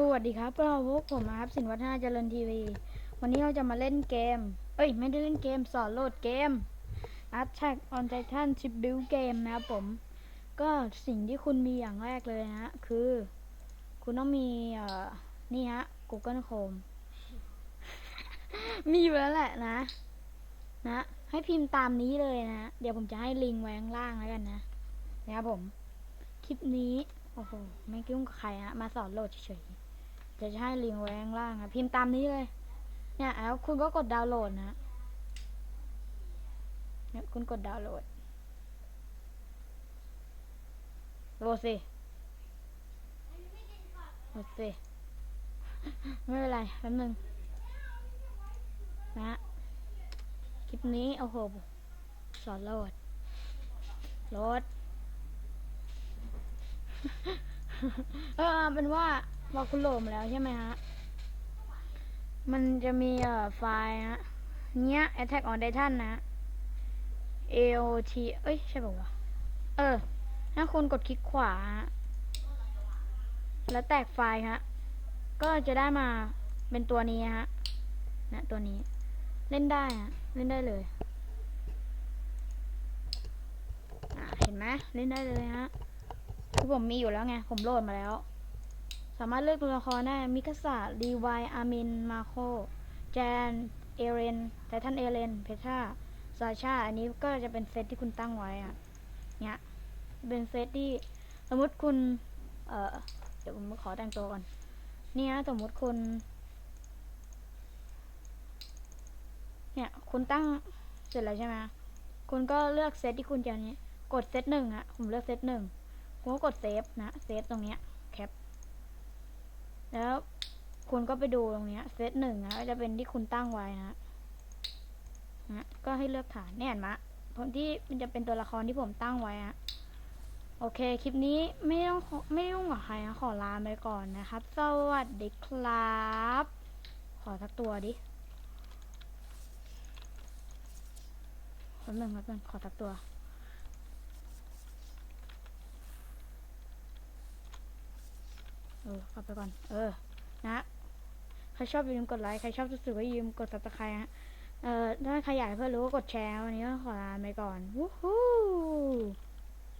สวัสดีครับเราพวกผมนะครับสินวัฒนาเจริญทีวี วันนี้เราจะมาเล่นเกม เอ้ย ไม่ได้เล่นเกมสอนโหลดเกม Attack on Titan Chip Build Game นะครับผม ก็สิ่งที่คุณมีอย่างแรกเลยนะฮะ คือ คุณต้องมีเอ่อนี่ฮะ Google Chrome มีอยู่แล้วแหละนะ นะ ให้พิมพ์ตามนี้เลยนะ เดี๋ยวผมจะให้ลิงก์ไว้ข้างล่างแล้วกันนะนะครับผม คลิปนี้โอ้โห ไม่ยุ่งกับใครฮะ มาสอนโหลดเฉยๆเดี๋ย จะให้ลิงก์ไว้ข้างล่างอะพิมพ์ตามนี้เลย เนี่ยแล้วคุณก็กดดาวน์โหลดนะเนี่ยคุณกดดาวน์โหลดโหลดสิโหลดสิไม่เป็นไรแป๊บนึงนะคลิปนี้โอ้โหสอนโหลดโหลดเออเป็นว่า พอคุณโหลดมาแล้วใช่ไหมฮะ มันจะมีเอ่อไฟล์ฮะ เนี้ย Attack on Titan นะ AOT เอ้ย ใช่ป่าวะ เออ ถ้าคุณกดคลิกขวา แล้วแตกไฟล์ฮะ ก็จะได้มาเป็นตัวนี้ฮะ นะตัวนี้ เล่นได้ฮะ เล่นได้เลยเห็นไหมเล่นได้เลยฮะคือผมมีอยู่แล้วไง ผมโหลดมาแล้ว สามารถเลือกตัวละครได้ มิคาสะรีวาย อามิน มาโค แจน เอเรน ไททันเอเรน เพทราซาชา อันนี้ก็จะเป็นเซตที่คุณตั้งไว้อะเนี่ยเป็นเซตที่ สมมติคุณ เอ่อ เดี๋ยวผมขอแต่งตัวก่อน เนี่ยสมมติคุณ เนี่ย คุณตั้งเสร็จแล้วใช่ไหมคุณก็เลือกเซตที่คุณจะนี้ กดเซตหนึ่งอะผมเลือกเซตหนึ่งคุณก็กดเซฟนะ เซฟตรงเนี้ย แล้วคุณก็ไปดูตรงเนี้ยเซตหนึ่งนะก็จะเป็นที่คุณตั้งไว้นะนะก็ให้เลือกฐานเนี่ยเห็นไหมผมที่มันจะเป็นตัวละครที่ผมตั้งไว้อะโอเค คลิปนี้ไม่ต้องไม่ต้องกับใครนะ ขอลาไปก่อนนะครับ สวัสดีครับ ขอสักตัวดิคนหนึ่งครับหนึ่งขอสักตัว เออกลับไปก่อน เออ นะ ใครชอบอย่าลืมกดไลค์ ใครชอบรู้สึกว่าอย่าลืมกดซับสไครต์ฮะ เอ่อ ถ้าใครอยากให้เพื่อรู้ก็กดแชร์ วันนี้ก็ขอลาไปก่อน วู้ฮู้